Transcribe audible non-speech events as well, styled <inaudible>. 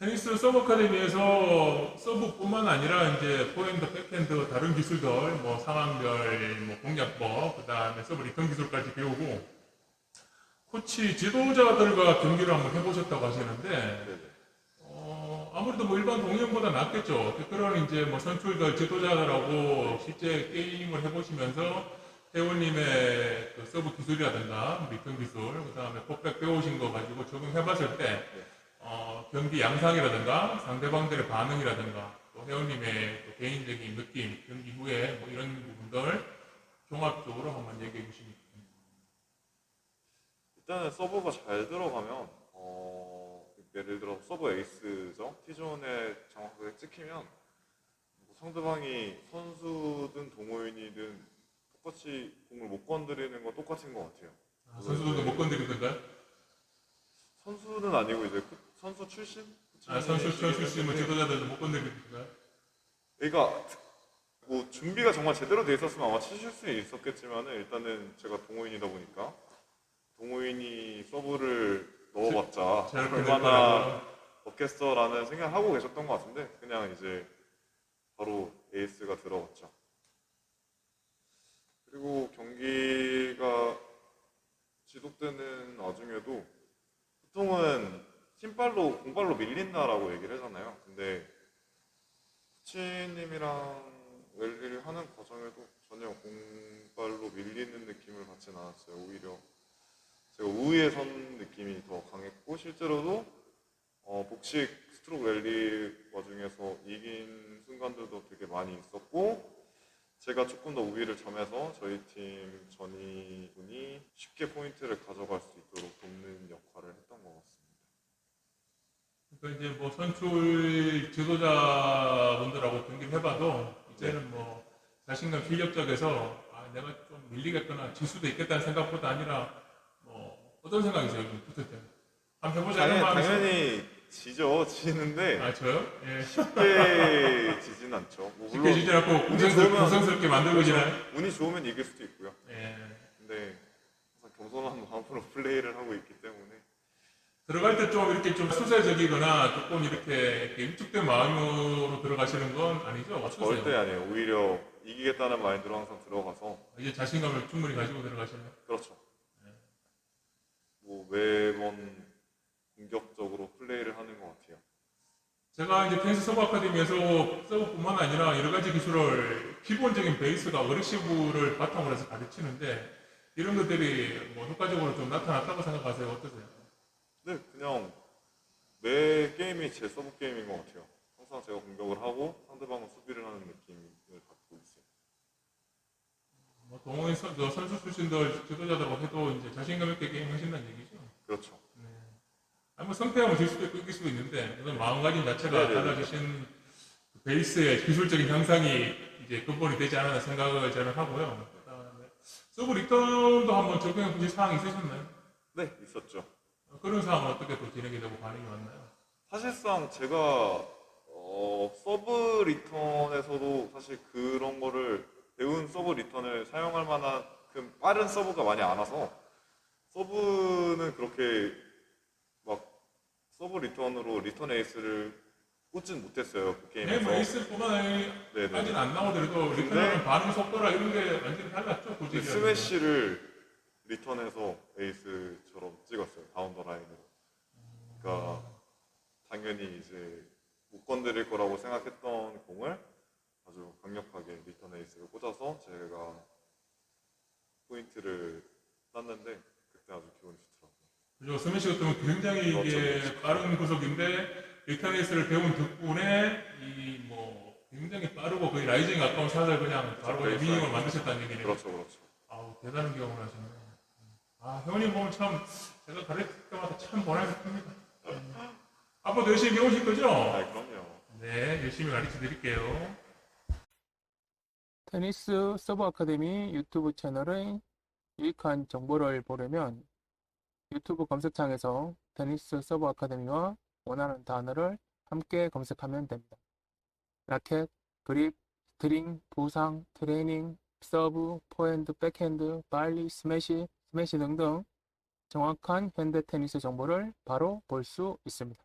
테니스 서브 아카데미에서 서브뿐만 아니라 이제 포핸드, 백핸드 다른 기술들 뭐 상황별, 뭐 공략법, 그 다음에 서브 리턴 기술까지 배우고 코치 지도자들과 경기를 한번 해보셨다고 하시는데. 어, 아무래도 뭐 일반 동호인보다 낫겠죠. 그런 이제 뭐 선출들 지도자들하고 실제 게임을 해보시면서 회원님의 그 서브 기술이라든가 리턴 기술, 그 다음에 폭백 배우신 거 가지고 적용해봤을 때 어, 경기 양상이라든가 상대방들의 반응이라든가 또 회원님의 또 개인적인 느낌, 경기 후에 뭐 이런 부분들 종합적으로 한번 얘기해 주시면 일단은 서브가 잘 들어가면 어, 예를 들어 서브 에이스죠 T존에 정확하게 찍히면 뭐 상대방이 선수든 동호인이든 똑같이 공을 못 건드리는 건 똑같은 것 같아요. 아, 선수들도 못 건드리던가요? 선수는 아니고 이제 그- 선수 출신? 아, 선수 출신 뭐 지도자들도 못 건드리던가요? 그러니까 뭐 준비가 정말 제대로 돼 있었으면 아마 치실 수 있었겠지만은 일단은 제가 동호인이다 보니까 동호인이 서브를 넣어봤자 제- 얼마나 넣겠어라는 생각을 하고 계셨던 것 같은데 그냥 이제 바로 에이스가 들어갔죠. 그리고 경기가 지속되는 와중에도 팀발로 공발로 밀린다라고 얘기를 하잖아요. 근데 코치님이랑 랠리를 하는 과정에도 전혀 공발로 밀리는 느낌을 받진 않았어요. 오히려 제가 우위에 선 느낌이 더 강했고 실제로도 어, 복식 스트로크 랠리 와중에서 이긴 순간들도 되게 많이 있었고 제가 조금 더 우위를 점해서 저희 팀 전이 분이 쉽게 포인트를 가져갈 수 있도록 돕는 역할을 했던 것 같습니다. 그러니까 이제 뭐 선출 지도자분들하고 경기를 해봐도 이제는 뭐 자신감 실력적에서 아, 내가 좀 밀리겠거나 질 수도 있겠다는 생각보다 아니라 뭐 어떤 생각이세요? 좀 붙을 때? 한번 해보자 당연, 마음이 당연히 지죠. 지는데 아 저요? 예. 쉽게 <laughs> 지진 않죠. 뭐 쉽게 물론 지지 않고 좋으면- 우성스럽게 만들고 지나요? 운이 좋으면 이길 수도 있고요. 예. 근데 항상 겸손한 마음으로 <laughs> 플레이를 하고 있기 때문에 들어갈 때 좀 이렇게 좀 수세적이거나 조금 이렇게, 이렇게 위축된 마음으로 들어가시는 건 아니죠? 어떠세요? 절대 아니에요. 오히려 이기겠다는 마인드로 항상 들어가서 이제 자신감을 충분히 가지고 들어가시나요? 그렇죠. 뭐 매번 공격적으로 플레이를 하는 것 같아요. 제가 이제 테니스 서브 아카데미에서 서브뿐만 아니라 여러 가지 기술을 기본적인 베이스가 어르시브를 바탕으로 해서 가르치는데 이런 것들이 뭐 효과적으로 좀 나타났다고 생각하세요? 어떠세요? 네, 그냥 매 게임이 제 서브 게임인 것 같아요. 항상 제가 공격을 하고 상대방은 수비를 하는 느낌을 갖고 있어요. 뭐 동호인 선, 저 선수 출신들 지도자들하고 해도 이제 자신감 있게 게임 하신다는 얘기죠. 그렇죠. 아니 뭐 성패하면 질 수도 있고 이길 수도 있는데 그런 마음가짐 자체가 네네네. 달라지신 그 베이스의 기술적인 향상이 이제 근본이 되지 않았나 생각을 저는 하고요. 그다음에 서브 리턴도 한번 적용해 보실 사항이 있으셨나요? 네, 있었죠. 그런 상황은 어떻게 또 진행이 되고 반응이 왔나요? 사실상 제가 어, 서브 리턴에서도 사실 그런 거를 배운 서브 리턴을 사용할 만한 그 빠른 서브가 많이 안 와서 서브는 그렇게 막 서브 리턴으로 리턴 에이스를 꽂진 못했어요 그 네, 게임에서. 뭐 에이스뿐만 아니라. 아직 안 나오더라도 리턴하는 반응 속도라 이런 게 완전히 달랐죠. 그 스매시를 리턴해서 에이스처럼 찍었어요 다운 더 라인으로. 그러니까 당연히 이제 못 건드릴 거라고 생각했던 공을 아주 강력하게 리턴 에이스를 꽂아서 제가 포인트를 땄는데 그때 아주 기분이 좋더라고요. 그죠. 스매시 같은 경우는 굉장히 이게 그렇죠. 빠른 구속인데 리터네이스를 배운 덕분에 이 뭐 굉장히 빠르고 거의 라이징 가까운 샷을 그냥 바로 그렇죠. 미닝을 만드셨다는 얘기네요. 그렇죠, 그렇죠. 아우 대단한 경험을 하셨네요. 아 회원님 보면 참 제가 가르칠 때마다 참 보람이 큽니다. 음. 앞으로도 열심히 배우실 거죠? 아, 그럼요. 네 열심히 가르쳐 드릴게요. 테니스 서브 아카데미 유튜브 채널의 유익한 정보를 보려면 유튜브 검색창에서 테니스 서브 아카데미와 원하는 단어를 함께 검색하면 됩니다. 라켓, 그립, 스트링, 부상, 트레이닝, 서브, 포핸드, 백핸드, 발리, 스매시, 스매시 등등 정확한 현대 테니스 정보를 바로 볼 수 있습니다.